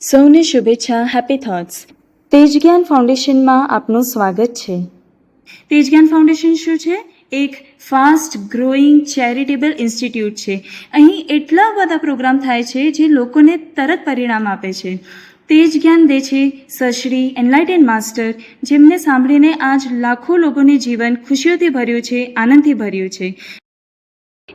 સૌને શુભેચ્છા happy thoughts તેજ જ્ઞાન ફાઉન્ડેશનમાં આપનું સ્વાગત છે. તેજ જ્ઞાન ફાઉન્ડેશન શું છે? એક ફાસ્ટ ગ્રોઈંગ ચેરિટેબલ ઇન્સ્ટિટ્યૂટ છે. અહીં એટલા બધા પ્રોગ્રામ થાય છે જે લોકોને તરત પરિણામ આપે છે. તેજ જ્ઞાન દે છે સશ્રી એનલાઇટેન માસ્ટર, જેમને સાંભળીને આજ લાખો લોકોને જીવન ખુશીઓથી ભર્યું છે, આનંદથી ભર્યું છે.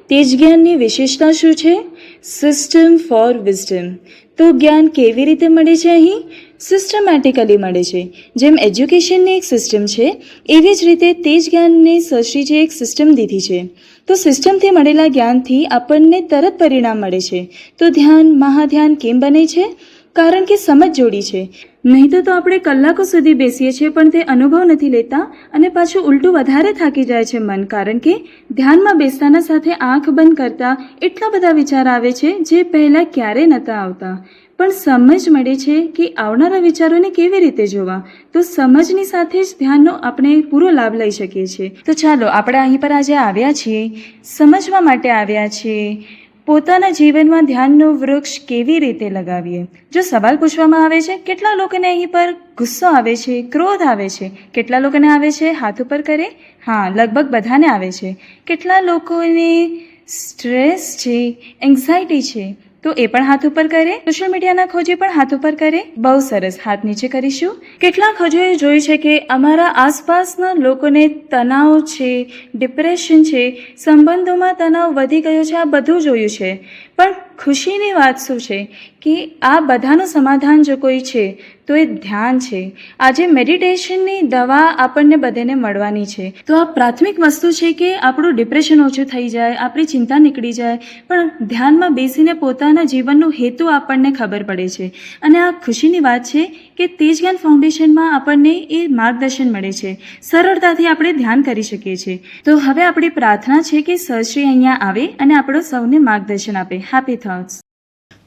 તેજ જ્ઞાનની વિશેષતા શું છે? સિસ્ટમ ફોર વિઝડમ તો જ્ઞાન કેવી રીતે મળે છે અહીં? સિસ્ટમેટિકલી મળે છે. જેમ એજ્યુકેશનની એક સિસ્ટમ છે, એવી જ રીતે તે જ જ્ઞાનને સશ્રીજે એક સિસ્ટમ દીધી છે. તો સિસ્ટમથી મળેલા જ્ઞાનથી આપણને તરત પરિણામ મળે છે. તો ધ્યાન, મહાધ્યાન કેમ બને છે? કારણ કે સમજ જોડી છે. નહીં તો આપણે કલાકો સુધી બેસીએ છીએ, પણ તે અનુભવ નથી લેતા અને પાછું ઉલટું વધારે થાકી જાય છે મન, કારણ કે ધ્યાનમાં બેસતાના સાથે આંખ બંધ કરતા એટલા બધા વિચાર આવે છે જે પહેલાં ક્યારેય નહોતા આવતા. પણ સમજ મળે છે કે આવનારા વિચારોને કેવી રીતે જોવા. તો સમજની સાથે જ ધ્યાનનો આપણે પૂરો લાભ લઈ શકીએ છીએ. તો ચાલો, આપણે અહીં પર આજે આવ્યા છીએ. સમજવા માટે આવ્યા છીએ. પોતાના જીવનમાં ધ્યાનનું વૃક્ષ કેવી રીતે લગાવીએ? જો સવાલ પૂછવામાં આવે છે, કેટલા લોકોને અહીં પર ગુસ્સો આવે છે, ક્રોધ આવે છે? કેટલા લોકોને આવે છે, હાથ ઉપર કરે? હા, લગભગ બધાને આવે છે. કેટલા લોકોને સ્ટ્રેસ છે એન્ઝાયટી છે? તો એ પણ હાથ ઉપર કરે. સોશિયલ મીડિયાના ખોજે પણ હાથ ઉપર કરે. બહુ સરસ હાથ નીચે કરીશું. કેટલાક ખોજોએ જોયું છે કે અમારા આસપાસના લોકોને તણાવ છે ડિપ્રેશન છે, સંબંધોમાં તણાવ વધી ગયો છે, આ બધું જોયું છે. પણ ખુશીની વાત શું છે કે આ બધાનું સમાધાન જો કોઈ છે, તો એ ધ્યાન છે. આજે મેડિટેશનની દવા આપણને બધાને મળવાની છે. તો આ પ્રાથમિક વસ્તુ છે કે આપણું ડિપ્રેશન ઓછું થઈ જાય, આપણી ચિંતા નીકળી જાય, પણ ધ્યાનમાં બેસીને પોતાના જીવનનું હેતુ આપણને ખબર પડે છે. અને આ ખુશીની વાત છે કે તેજ જ્ઞાન ફાઉન્ડેશનમાં આપણને એ માર્ગદર્શન મળે છે. સરળતાથી આપણે ધ્યાન કરી શકીએ છીએ. તો હવે આપણી પ્રાર્થના છે કે સરશ્રી અહીંયા આવે અને આપણો સૌને માર્ગદર્શન આપે. હેપી થોટ્સ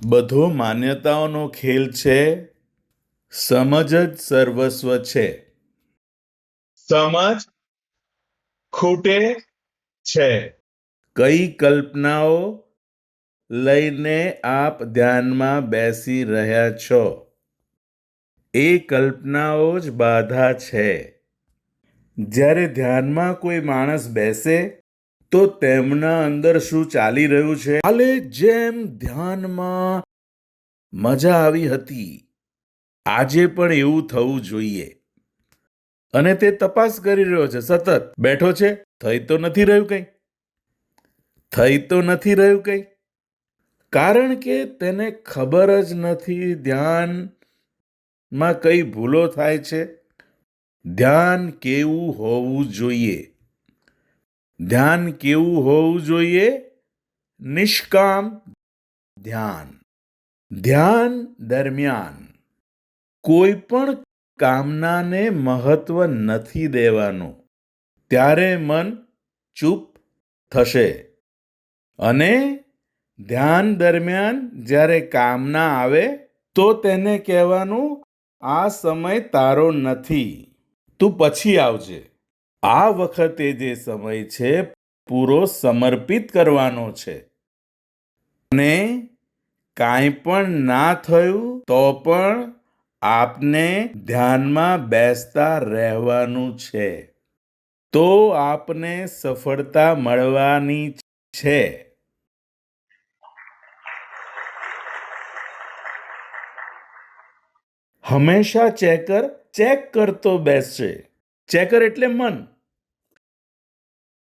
બધો માન્યતાઓનો ખેલ છે સમજ જ સર્વસ્વ છે. સમજ ખૂટે છે. કઈ કલ્પનાઓ લઈને આપ ધ્યાનમાં બેસી રહ્યા છો? એ કલ્પનાઓ જ બાધા છે. જ્યારે ધ્યાનમાં કોઈ માણસ બેસે તો તેમના અંદર શું ચાલી રહ્યું છે? હાલે જેમ ધ્યાનમાં મજા આવી હતી, આજે પણ એવું થવું જોઈએ. અને તે તપાસ કરી રહ્યો છે. સતત. બેઠો છે? થઈ તો નથી રહ્યું કંઈ? થઈ તો નથી રહ્યું કંઈ? કારણ કે તેને ખબર જ નથી ધ્યાનમાં કઈ ભૂલો થાય છે? ધ્યાન કેવું હોવું જોઈએ? ધ્યાન કેવું હોવું જોઈએ? નિષ્કામ ધ્યાન. ધ્યાન દરમિયાન કોઈ પણ કામનાને મહત્વ નથી દેવાનું. ત્યારે મન ચૂપ થશે. અને ધ્યાન દરમિયાન જ્યારે કામના આવે, તો તેને કહેવાનું, આ સમય તારો નથી. તું પછી આવજે. આ વખતે જે સમય છે, પૂરો સમર્પિત કરવાનો છે. અને કાંઈ પણ ના થયું, તો પણ આપને ધ્યાનમાં બેસતા રહેવાનું છે. તો આપને સફળતા મળવાની છે. હંમેશા ચેકર ચેક કરતો બેસશે ચેકર એટલે મન.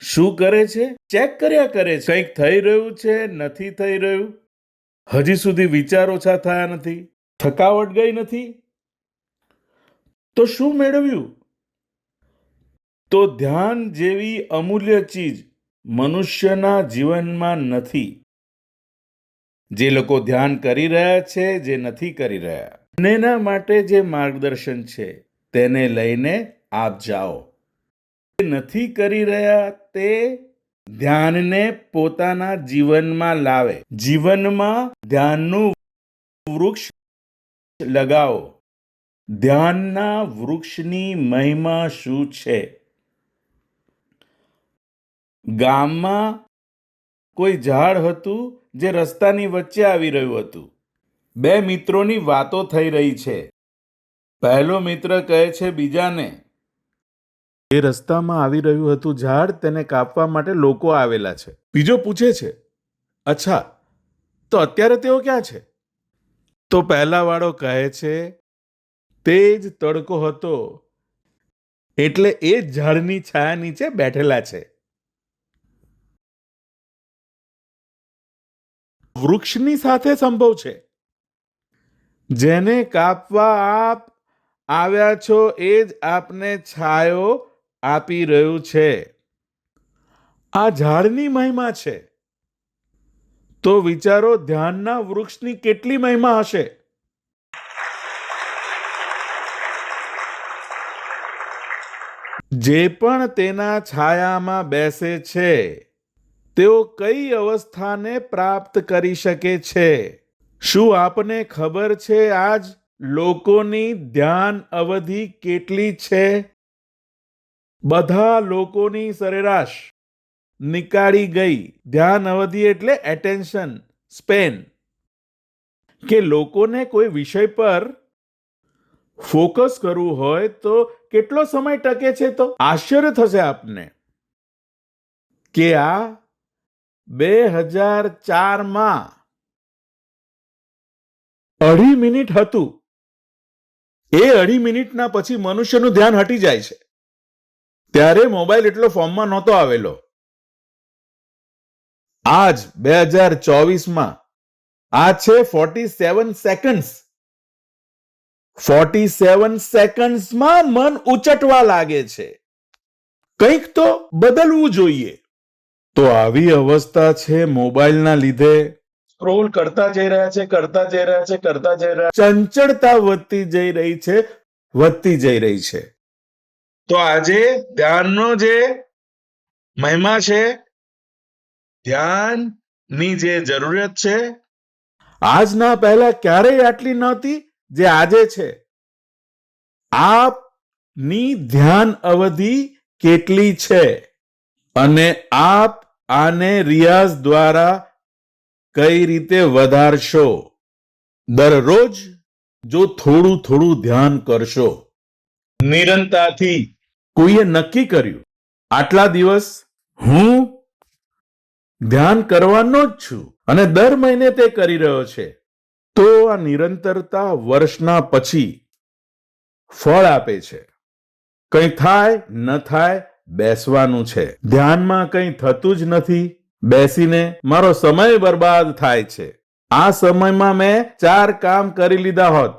શું કરે છે? ચેક કર્યા કરે છે. કંઈક થઈ રહ્યું છે? નથી થઈ રહ્યું? હજી સુધી વિચાર ઓછા થયા નથી? થકાવટ ગઈ નથી? તો શું મેળવ્યું? તો ધ્યાન જેવી અમૂલ્ય ચીજ મનુષ્યના જીવનમાં નથી. જે લોકો ધ્યાન કરી રહ્યા છે, જે નથી કરી રહ્યા. એના માટે જે માર્ગદર્શન છે, તેને લઈને આપ જાઓ. નથી કરી રહ્યા તે ધ્યાનને પોતાના જીવનમાં લાવે. જીવનમાં ધ્યાનનું વૃક્ષ લગાવો. ધ્યાનના વૃક્ષની મહિમા શું છે? ગામમાં કોઈ ઝાડ હતું જે રસ્તાની વચ્ચે આવી રહ્યું હતું? બે મિત્રોની વાતો થઈ રહી છે. પહેલો મિત્ર કહે છે, બીજાને એ રસ્તામાં આવી રહ્યું હતું ઝાડ તેને કાપવા માટે લોકો આવેલા છે. બીજો પૂછે છે, અચ્છા, તો અત્યારે તેઓ ક્યાં છે? તો પહેલાવાળો કહે છે, તે જ તડકો હતો, એટલે એ ઝાડની છાયા નીચે બેઠેલા છે. વૃક્ષની સાથે સંભવ છે. જેને કાપવા આપ આવ્યા છો, એ જ આપને છાયો આપી રહ્યું છે. આ ઝાડની મહિમા છે. તો વિચારો ધ્યાનના વૃક્ષની કેટલી મહિમા હશે? જે પણ તેના છાયામાં બેસે છે, તેઓ કઈ અવસ્થાને પ્રાપ્ત કરી શકે છે? શું આપને ખબર છે આજ લોકોની ધ્યાન અવધિ કેટલી છે? બધા લોકોની સરેરાશ નીકાળી ગઈ. ધ્યાન અવધિ એટલે એટેન્શન સ્પેન કે લોકોને કોઈ વિષય પર ફોકસ કરવું હોય તો કેટલો સમય ટકે છે તો? આશ્ચર્ય થશે આપને કે આ બે હજાર ચારમાં અઢી મિનિટ હતું. એ અઢી મિનિટના પછી મનુષ્યનું ધ્યાન હટી જાય છે. ત્યારે મોબાઈલ એટલો ફોર્મમાં નહોતો આવેલો. આજ બે હજાર ચોવીસમાં આ છે forty seven seconds forty seven સેકન્ડ્સમાં મન ઉચટવા લાગે છે. કંઈક તો બદલવું જોઈએ. તો આવી અવસ્થા છે મોબાઈલના લીધે. સ્ક્રોલ કરતા જઈ રહ્યા છે કરતા જઈ રહ્યા છે કરતા જઈ રહ્યા ચંચળતા વધતી જઈ રહી છે વધતી જઈ રહી છે. તો આજે ધ્યાનનો જે મહિમા છે ધ્યાનની જે જરૂરિયાત છે આજના પહેલા ક્યારેય આટલી નહોતી જે આજે છે. આપની ધ્યાન અવધિ કેટલી છે? અને આપ આને રિયાઝ દ્વારા કઈ રીતે વધારશો? દરરોજ જો થોડું થોડું ધ્યાન કરશો. નિરંતરતાથી કોઈએ નક્કી કર્યું, આટલા દિવસ હું ધ્યાન કરવાનો જ છું અને દર મહિને તે કરી રહ્યો છે, તો આ નિરંતરતા વર્ષના પછી ફળ આપે છે. કંઈ થાય, ન થાય, બેસવાનું છે. ધ્યાનમાં કંઈ થતું જ નથી, બેસીને મારો સમય બરબાદ થાય છે. આ સમયમાં મેં ચાર કામ કરી લીધા હોત,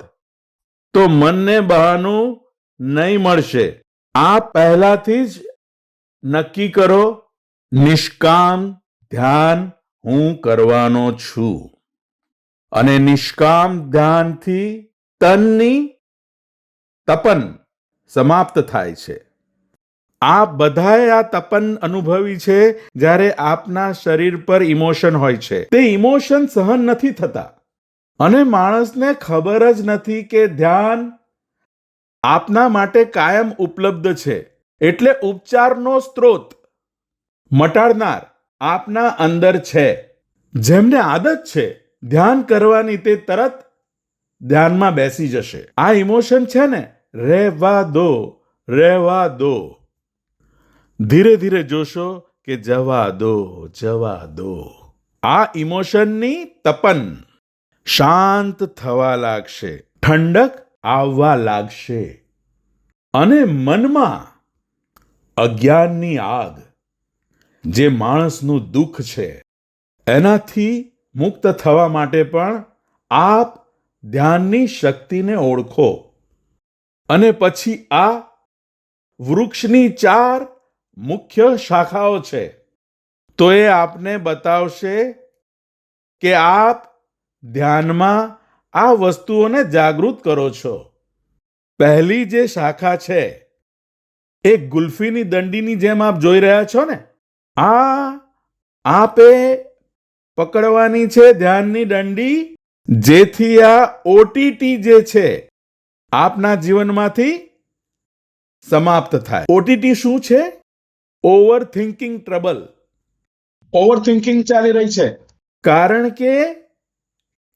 તો મનને બહાનું નહીં મળશે. આ પહેલાથી જ નક્કી કરો, નિષ્કામ ધ્યાન હું કરવાનો છું. અને નિષ્કામ ધ્યાનથી તનની તપન સમાપ્ત થાય છે. આ બધાએ આ તપન અનુભવી છે જ્યારે આપના શરીર પર ઇમોશન હોય છે. તે ઇમોશન સહન નથી થતા. અને માણસને ખબર જ નથી કે ધ્યાન આપના માટે કાયમ ઉપલબ્ધ છે, એટલે ઉપચારનો સ્ત્રોત. મટાડનાર આપના અંદર છે. જેમને આદત છે, ધ્યાન કરવાની તે તરત ધ્યાનમાં બેસી જશે. આ ઇમોશન છે ને રહેવા દો રહેવા દો. ધીરે ધીરે જોશો કે જવા દો જવા દો. આ ઇમોશનની તપન શાંત થવા લાગશે. ઠંડક આવવા લાગશે. અને મનમાં અજ્ઞાનની આગ, જે માણસનું દુઃખ છે, એનાથી મુક્ત થવા માટે પણ આપ ધ્યાનની શક્તિને ઓળખો. અને પછી આ વૃક્ષની ચાર મુખ્ય શાખાઓ છે. તો એ આપને બતાવશે કે આપ ધ્યાનમાં આ વસ્તુઓને જાગૃત કરો છો. પહેલી જે શાખા છે એ ગુલ્ફીની દંડીની જેમ આપ જોઈ રહ્યા છો ને? આ આપે પકડવાની છે ધ્યાનની દંડી જેથી આ ઓટીટી જે છે આપના જીવનમાંથી સમાપ્ત થાય. ઓટીટી શું છે? Overthinking trouble overthinking ચાલી રહી છે. કારણ કે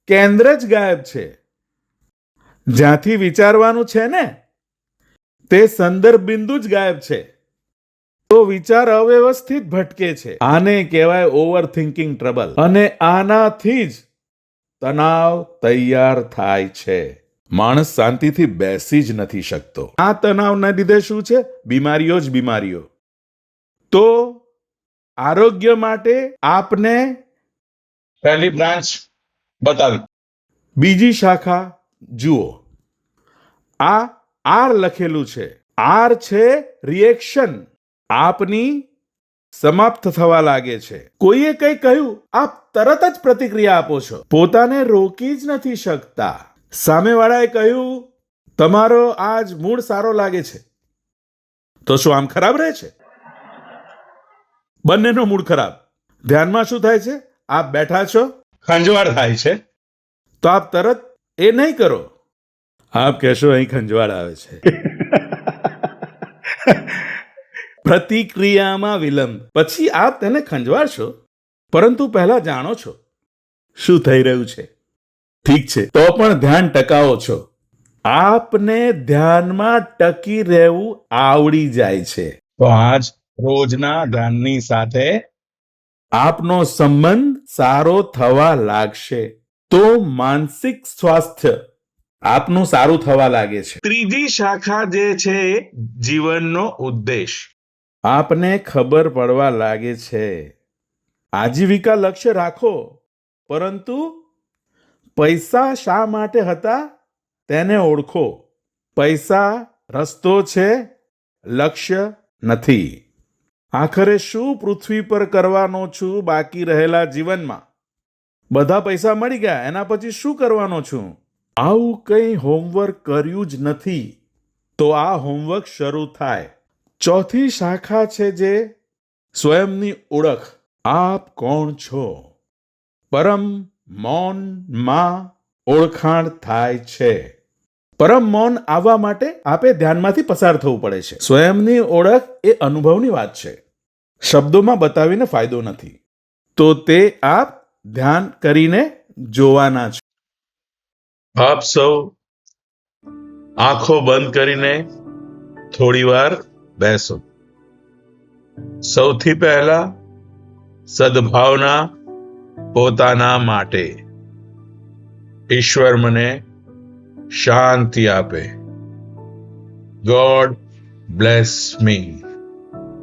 કેન્દ્ર જ ગાયબ છે. જ્યાંથી વિચારવાનું છે ને, તે સંદર્ભ બિંદુ જ ગાયબ છે. તો વિચાર અવ્યવસ્થિત ભટકે છે. આને કહેવાય ઓવર થિંકિંગ ટ્રબલ. અને આનાથી જ તણાવ તૈયાર થાય છે. માણસ શાંતિથી બેસી જ નથી શકતો. આ તણાવના લીધે શું છે? બીમારીઓ જ બીમારીઓ. તો આરોગ્ય માટે આપને પહેલી બ્રાન્ચ બતાવી. બીજી શાખા જુઓ. આ આર લખેલું છે. આર છે રિએક્શન આપની સમાપ્ત થવા લાગે છે. કોઈએ કંઈ કહ્યું? આપ તરત જ પ્રતિક્રિયા આપો છો. પોતાને રોકી જ નથી શકતા. સામેવાળાએ કહ્યું, તમારો આજ મૂડ સારો લાગે છે. તો શું આમ ખરાબ રહે છે? બંનેનો મૂડ ખરાબ. ધ્યાનમાં શું થાય છે? આપ બેઠા છો. ખંજવાળ થાય છે. તો આપ તરત એ નહીં કરો. આપ કહેશો અહીં ખંજવાળ આવે છે. પ્રતિક્રિયામાં વિલંબ. પછી આપ તેને ખંજવાળશો. પરંતુ પહેલા જાણો છો. શું થઈ રહ્યું છે? ઠીક છે. તો પણ ધ્યાન ટકાવો છો. આપને ધ્યાનમાં ટકી રહેવું આવડી જાય છે. તો આજ રોજના ધ્યાનની સાથે આપનો સંબંધ સારો થવા લાગશે. તો માનસિક સ્વાસ્થ્ય આપનું સારું થવા લાગે છે. ત્રીજી શાખા જે છે જીવનનો ઉદ્દેશ. આપને ખબર પડવા લાગે છે. આજીવિકા લક્ષ્ય રાખો. પરંતુ પૈસા શા માટે હતા? તેને ઓળખો. પૈસા રસ્તો છે લક્ષ્ય નથી. આખરે શું પૃથ્વી પર કરવાનો છું બાકી રહેલા જીવનમાં? બધા પૈસા મળી ગયા, એના પછી શું કરવાનો છું? આવું કંઈ હોમવર્ક કર્યું જ નથી. તો આ હોમવર્ક શરૂ થાય. ચોથી શાખા છે જે સ્વયંની ઓળખ. આપ કોણ છો? પરમ મૌનમાં ઓળખાણ થાય છે. પરમ મૌન આવવા માટે આપે ધ્યાનમાંથી પસાર થવું પડે છે. સ્વયંની ઓળખ એ અનુભવની વાત છે. શબ્દોમાં બતાવીને ફાયદો નથી. તો તે આપ ધ્યાન કરીને જોવાના છો. આપ સૌ આંખો બંધ કરીને થોડી વાર બેસો. સૌથી પહેલા સદભાવના પોતાના માટે. ઈશ્વર મને શાંતિ આપે. ગોડ બ્લેસ મી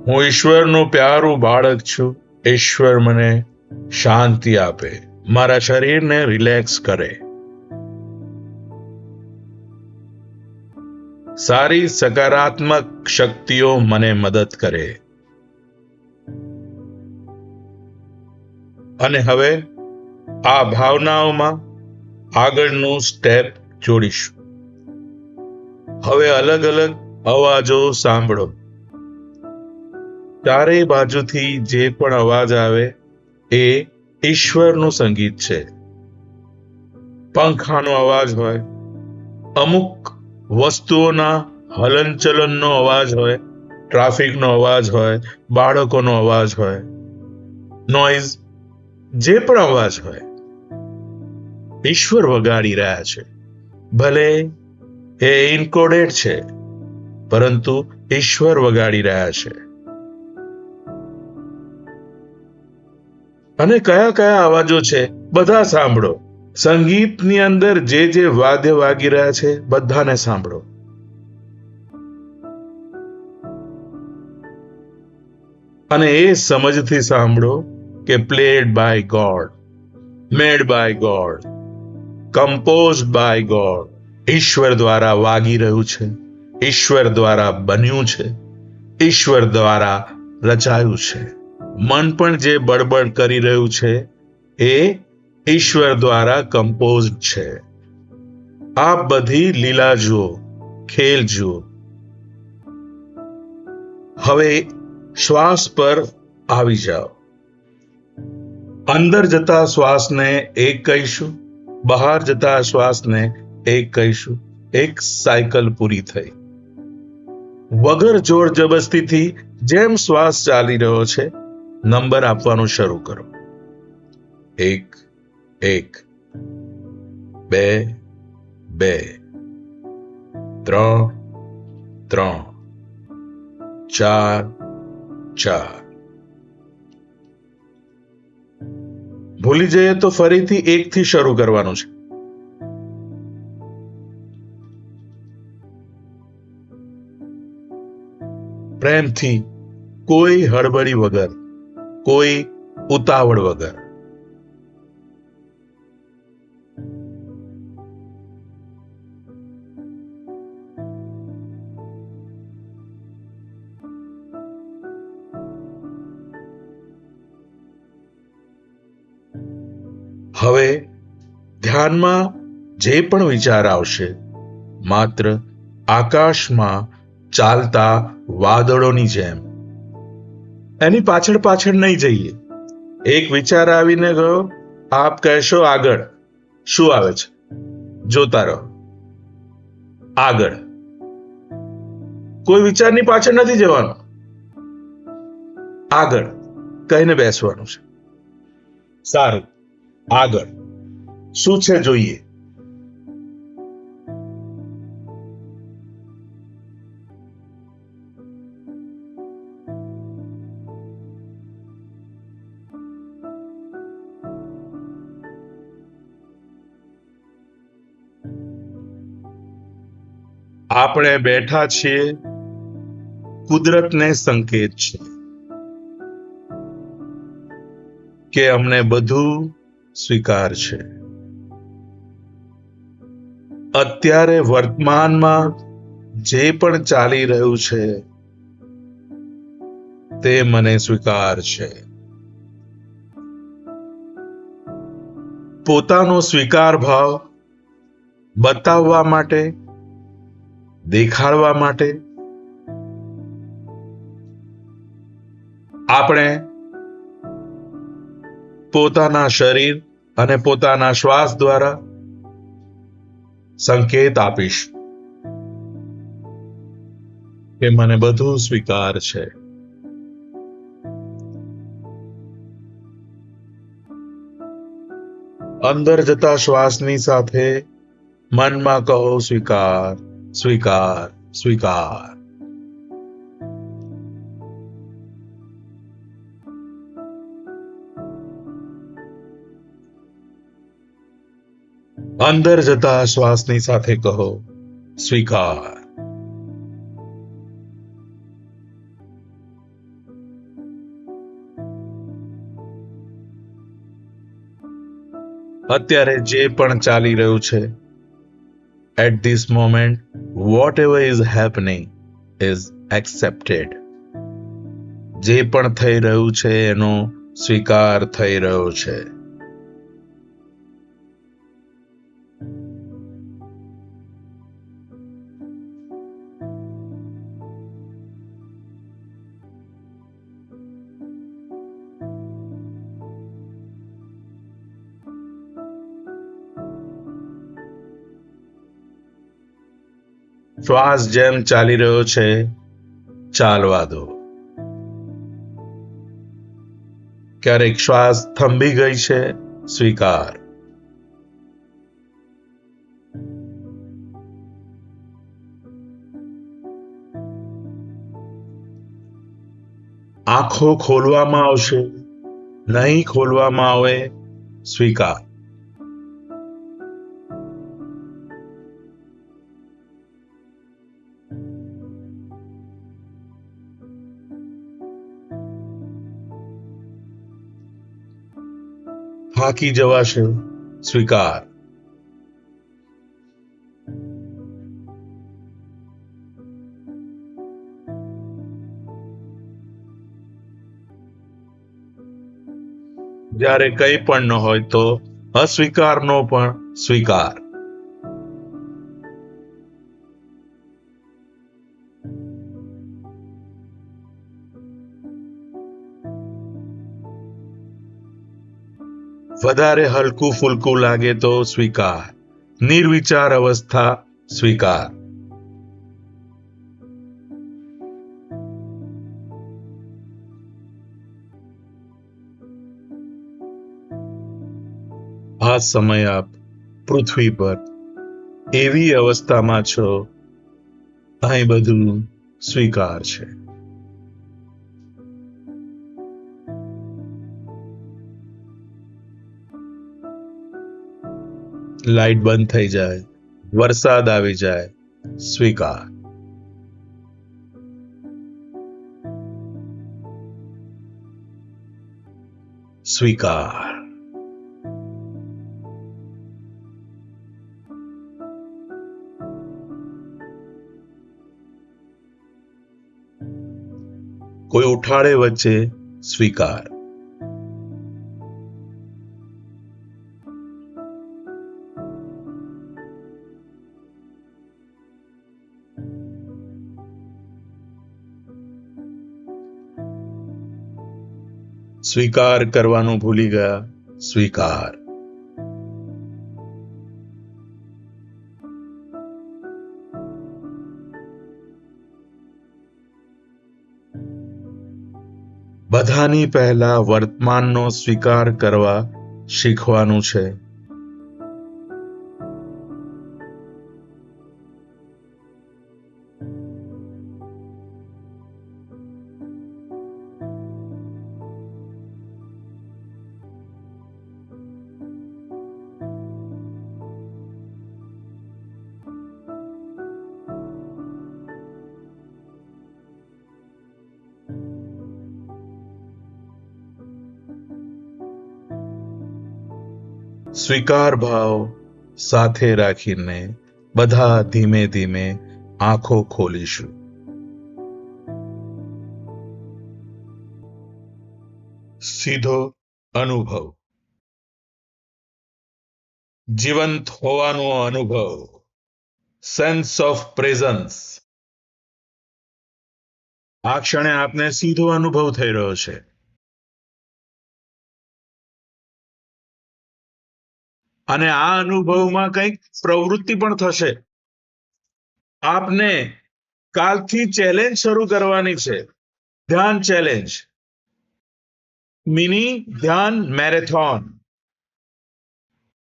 હું ઈશ્વરનું પ્યારું બાળક છું. ઈશ્વર મને શાંતિ આપે. મારા શરીરને રિલેક્સ કરે. સારી સકારાત્મક શક્તિઓ મને મદદ કરે. અને હવે આ ભાવનાઓમાં આગળનું સ્ટેપ જોડીશું. હવે અલગ અલગ અવાજો સાંભળો. ચારેય બાજુથી જે પણ અવાજ આવે, એ ઈશ્વરનું સંગીત છે. પંખાનો અવાજ હોય, અમુક વસ્તુઓના હલનચલનનો અવાજ હોય, ટ્રાફિકનો અવાજ હોય, બાળકોનો અવાજ હોય નોઇઝ જે પણ અવાજ હોય, ઈશ્વર વગાડી રહ્યા છે. ભલે એ ઇન્કોડેડ છે, પરંતુ ઈશ્વર વગાડી રહ્યા છે. અને કયા કયા અવાજો છે, બધા સાંભળો. સંગીતની અંદર જે જે વાદ્ય વાગી રહ્યા છે, બધાને સાંભળો. અને એ સમજથી સાંભળો કે played by God made by God compose by God ઈશ્વર દ્વારા વાગી રહ્યું છે. ઈશ્વર દ્વારા બન્યું છે. ઈશ્વર દ્વારા રચાયું છે. મન પણ જે બડબડ કરી રહ્યું છે, એ ઈશ્વર દ્વારા કમ્પોઝ છે. આ બધી લીલા જુઓ, ખેલ જુઓ. હવે શ્વાસ પર આવી જાઓ. અંદર જતા શ્વાસને એક કહીશું. બહાર જતા શ્વાસને એક કહીશું, એક સાયકલ પૂરી થઈ. વગર જોર જબરસ્તીથી જેમ શ્વાસ ચાલી રહ્યો છે, નંબર આપવાનું શરૂ કરો. એક એક, બે બે, ત્રણ ત્રણ, ચાર ચાર. ભૂલી જઈએ તો ફરીથી એકથી શરૂ કરવાનું છે. પ્રેમથી કોઈ હળબડી વગર, કોઈ ઉતાવળ વગર. હવે ધ્યાનમાં જે પણ વિચાર આવશે, માત્ર આકાશમાં ચાલતા વાદળોની જેમ. એની પાછળ પાછળ નહીં જઈએ. એક વિચાર આવીને ગયો, આપ કહેશો આગળ. શું આવે છે? જોતા રહો. આગળ. કોઈ વિચારની પાછળ નથી જવાનો. આગળ. કહીને બેસવાનું છે. સારું. આગળ. શું છે જોઈએ? આપણે બેઠા છીએ કુદરતને સંકેત છે કે અમને બધું સ્વીકાર છે. અત્યારે વર્તમાનમાં જે પણ ચાલી રહ્યું છે, તે મને સ્વીકાર છે. પોતાનો સ્વીકાર ભાવ બતાવવા માટે, દેખાડવા માટે, આપણે પોતાના શરીર અને પોતાના શ્વાસ દ્વારા સંકેત આપીશ. કે મને બધું સ્વીકાર છે. અંદર જતા શ્વાસની સાથે મનમાં કહો સ્વીકાર સ્વીકાર સ્વીકાર. અંદર જતા શ્વાસની સાથે કહો, સ્વીકાર. અત્યારે જે પણ ચાલી રહ્યું છે at this moment whatever is happening is accepted જે પણ થઈ રહ્યું છે, એનો સ્વીકાર થઈ રહ્યો છે. શ્વાસ જેમ ચાલી રહ્યો છે, ચાલવા દો. ક્યારેક શ્વાસ થંભી ગઈ છે, સ્વીકાર. આંખો ખોલવામાં આવશે, નહીં ખોલવામાં આવે, સ્વીકાર. થાકી જવાશે સ્વીકાર જ્યારે કંઈ પણ ન હોય તો અસ્વીકારનો પણ સ્વીકાર. વધારે હલકું ફૂલકું લાગે તો સ્વીકાર. નિર્વિચાર અવસ્થા, સ્વીકાર. આ સમય આપ પૃથ્વી પર એવી અવસ્થામાં છો, અહીં બધું સ્વીકાર છે. લાઈટ બંધ થઈ જાય વરસાદ આવી જાય સ્વીકાર. સ્વીકાર. કોઈ ઉઠાડે વચ્ચે સ્વીકાર. સ્વીકાર કરવાનું ભૂલી ગયા. સ્વીકાર. બધાની પહેલા વર્તમાનનો સ્વીકાર કરવા શીખવાનું છે. સ્વીકાર ભાવ સાથે રાખીને બધા ધીમે ધીમે આંખો ખોલીશું. સીધો અનુભવ. જીવંત હોવાનો અનુભવ. સેન્સ ઓફ પ્રેઝન્સ આ ક્ષણે આપને સીધો અનુભવ થઈ રહ્યો છે. અને આ અનુભવમાં કંઈક પ્રવૃત્તિ પણ થશે. આપને કાલથી ચેલેન્જ શરૂ કરવાની છે. ધ્યાન ચેલેન્જ મિની ધ્યાન મેરેથોન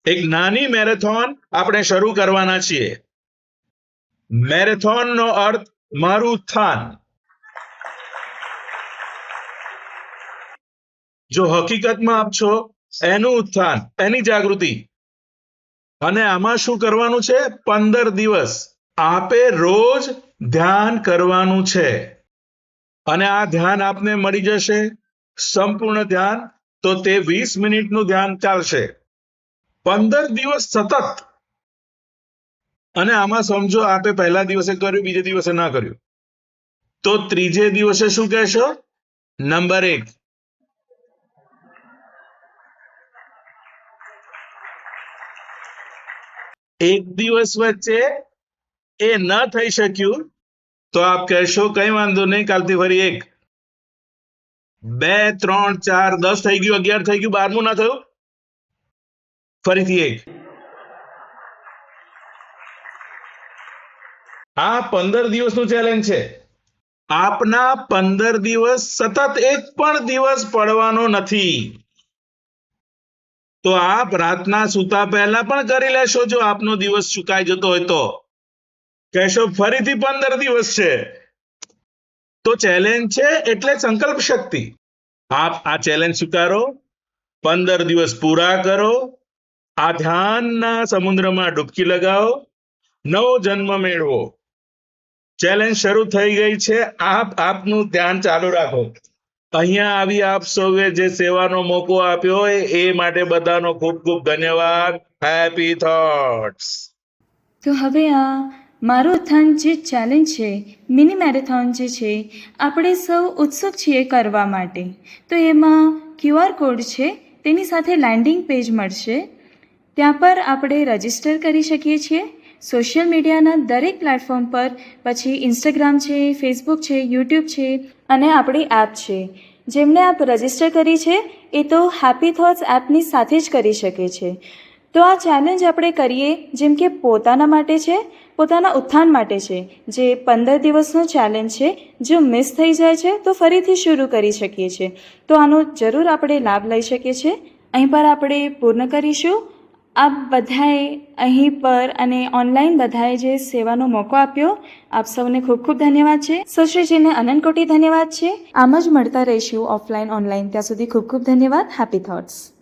એક નાની મેરેથોન આપણે શરૂ કરવાના છીએ. મેરેથોન નો અર્થ મારું ઉત્થાન જો હકીકતમાં આપ છો એનું ઉત્થાન એની જાગૃતિ. અને આમાં શું કરવાનું છે? પંદર દિવસ. આપે રોજ ધ્યાન કરવાનું છે. અને આ ધ્યાન આપને મળી જશે. સંપૂર્ણ ધ્યાન. તો તે વીસ મિનિટનું ધ્યાન ચાલશે. પંદર દિવસ સતત. અને આમાં સમજો, આપે પહેલા દિવસે કર્યું, બીજે દિવસે ના કર્યું. તો ત્રીજે દિવસે શું કહેશો? નંબર એક. એક દિવસ વચ્ચે એ ન થઈ શક્યું, તો આપ કહેશો, કઈ વાંધો નહીં, કાલથી ફરી એક. બે, ત્રણ, ચાર, દસ થઈ ગયું, અગિયાર થઈ ગયું, બારમું ના થયું? ફરીથી એક. આ પંદર દિવસનું ચેલેન્જ છે. આપના પંદર દિવસ સતત એક પણ દિવસ પડવાનો નથી. તો આપ રાતના સૂતા પહેલા પણ કરી લેશો જો આપનો દિવસ ચુકાઈ જતો હોય તો. કહેશો, ફરીથી પંદર દિવસ છે. તો ચેલેન્જ છે એટલે સંકલ્પ શક્તિ. આપ આ ચેલેન્જ સ્વીકારો. પંદર દિવસ પૂરા કરો. આ ધ્યાનના સમુદ્રમાં ડૂબકી લગાવો. નવો જન્મ મેળવો. ચેલેન્જ શરૂ થઈ ગઈ છે. આપ આપનું ધ્યાન ચાલુ રાખો. અહીંયા આવી આપ સૌએ જે સેવાનો મોકો આપ્યો હોય, એ માટે બધાનો ખૂબ ખૂબ ધન્યવાદ. હેપી થોટ્સ તો હવે આ મારું ઉત્થાન જે ચેલેન્જ છે મિની મેરેથોન જે છે, આપણે સૌ ઉત્સુક છીએ કરવા માટે. તો એમાં ક્યુઆર કોડ છે, તેની સાથે લેન્ડિંગ પેજ મળશે. ત્યાં પર આપણે રજિસ્ટર કરી શકીએ છીએ. સોશિયલ મીડિયાના દરેક પ્લેટફોર્મ પર, પછી ઇન્સ્ટાગ્રામ છે ફેસબુક છે યુટ્યુબ છે અને આપણી એપ છે. જેમણે આપ રજિસ્ટર કરી છે, એ તો હેપી થોટ્સ એપની સાથે જ કરી શકે છે. તો આ ચેલેન્જ આપણે કરીએ, જેમ કે પોતાના માટે છે, પોતાના ઉત્થાન માટે છે. જે પંદર દિવસનો ચેલેન્જ છે, જો મિસ થઈ જાય છે, તો ફરીથી શરૂ કરી શકીએ છીએ. તો આનો જરૂર આપણે લાભ લઈ શકીએ છીએ. અહીં પર આપણે પૂર્ણ કરીશું. આપ બધાએ અહીં પર અને ઓનલાઈન બધાએ જે સેવાનો મોકો આપ્યો, આપ સૌને ખૂબ ખૂબ ધન્યવાદ છે. સુશ્રીજીને અનંત કોટી ધન્યવાદ છે. આમ જ મળતા રહીશું ઓફલાઈન ઓનલાઈન ત્યાં સુધી ખૂબ ખૂબ ધન્યવાદ. Happy thoughts